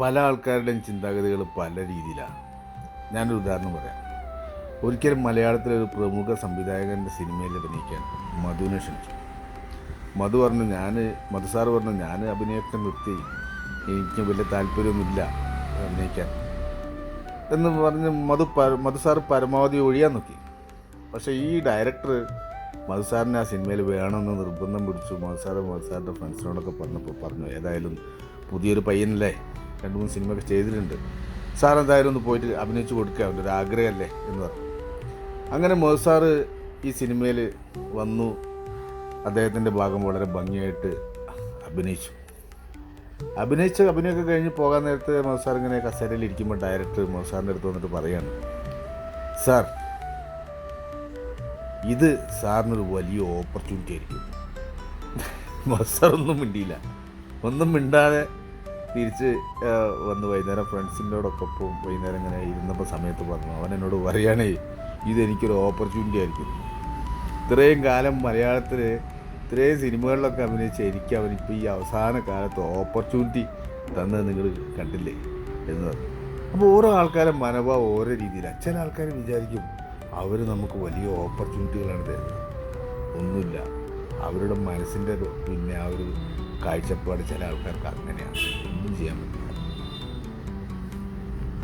പല ആൾക്കാരുടെയും ചിന്താഗതികൾ പല രീതിയിലാണ്. ഞാനൊരു ഉദാഹരണം പറയാം. ഒരിക്കലും മലയാളത്തിലെ ഒരു പ്രമുഖ സംവിധായകന്റെ സിനിമയിൽ അഭിനയിക്കാൻ മധുവിനെ ക്ഷണിച്ചു. മധു പറഞ്ഞു ഞാൻ മധു സാറ് പറഞ്ഞു ഞാൻ അഭിനയത്തെ നിർത്തി. എനിക്ക് വലിയ താല്പര്യമൊന്നുമില്ല അഭിനയിക്കാൻ. എന്ന് പറഞ്ഞ് മധു പ- മധു സാറ് പരമാവധി ഒഴിയാൻ നോക്കി. പക്ഷേ ഈ ഡയറക്ടർ മധു സാറിനെ ആ സിനിമയിൽ വേണമെന്ന് നിർബന്ധം പിടിച്ചു മധു സാറ് മധു സാറിന്റെ ഫ്രണ്ട്സിനോടൊക്കെ പറഞ്ഞപ്പോൾ പറഞ്ഞു ഏതായാലും പുതിയൊരു പയ്യനല്ലേ രണ്ട് മൂന്ന് സിനിമയൊക്കെ ചെയ്തിട്ടുണ്ട്. സാർ എന്തായാലും ഒന്ന് പോയിട്ട് അഭിനയിച്ചു കൊടുക്കുക അവന്റെ ഒരു ആഗ്രഹമല്ലേ എന്ന് പറഞ്ഞു. അങ്ങനെ മോഹൻ സാറ് ഈ സിനിമയിൽ വന്നു. അദ്ദേഹത്തിന്റെ ഭാഗം വളരെ ഭംഗിയായിട്ട് അഭിനയിച്ചു. അഭിനയിച്ച അഭിനയമൊക്കെ കഴിഞ്ഞ് പോകാൻ നേരത്ത് മധുസാർ ഇങ്ങനെ കസേരയിൽ ഇരിക്കുമ്പോൾ ഡയറക്ടർ മധുസാറിന്റെ അടുത്ത് വന്നിട്ട് പറയാണ് സാർ ഇത് സാറിനൊരു വലിയ ഓപ്പർച്യൂണിറ്റി ആയിരിക്കും. മധുസാർ ഒന്നും മിണ്ടിയില്ല. ഒന്നും മിണ്ടാതെ തിരിച്ച് വന്ന് വൈകുന്നേരം ഫ്രണ്ട്സിന്റെയോടൊപ്പം വൈകുന്നേരം ഇങ്ങനെ ഇരുന്നപ്പോൾ സമയത്ത് പറഞ്ഞു അവൻ എന്നോട് പറയുകയാണേ ഇതെനിക്കൊരു ഓപ്പർച്യൂണിറ്റി ആയിരിക്കും. ഇത്രയും കാലം മലയാളത്തിൽ ഇത്രയും സിനിമകളിലൊക്കെ അഭിനയിച്ച എനിക്ക് അവനിപ്പോൾ ഈ അവസാന കാലത്ത് ഓപ്പർച്യൂണിറ്റി തന്നത് നിങ്ങൾ കണ്ടില്ലേ എന്ന് പറഞ്ഞു. അപ്പോൾ ഓരോ ആൾക്കാരെ മനോഭാവം ഓരോ രീതിയിലാണ് ചില ആൾക്കാർ വിചാരിക്കും അവർ നമുക്ക് വലിയ ഓപ്പർച്യൂണിറ്റികളാണ് തരുന്നത്. ഒന്നുമില്ല. അവരുടെ മനസ്സിന്റെ പിന്നെ ആ ഒരു കാഴ്ചപ്പാട് ചില ആൾക്കാർക്ക് അങ്ങനെയാണ് ഒന്നും ചെയ്യാൻ പറ്റില്ല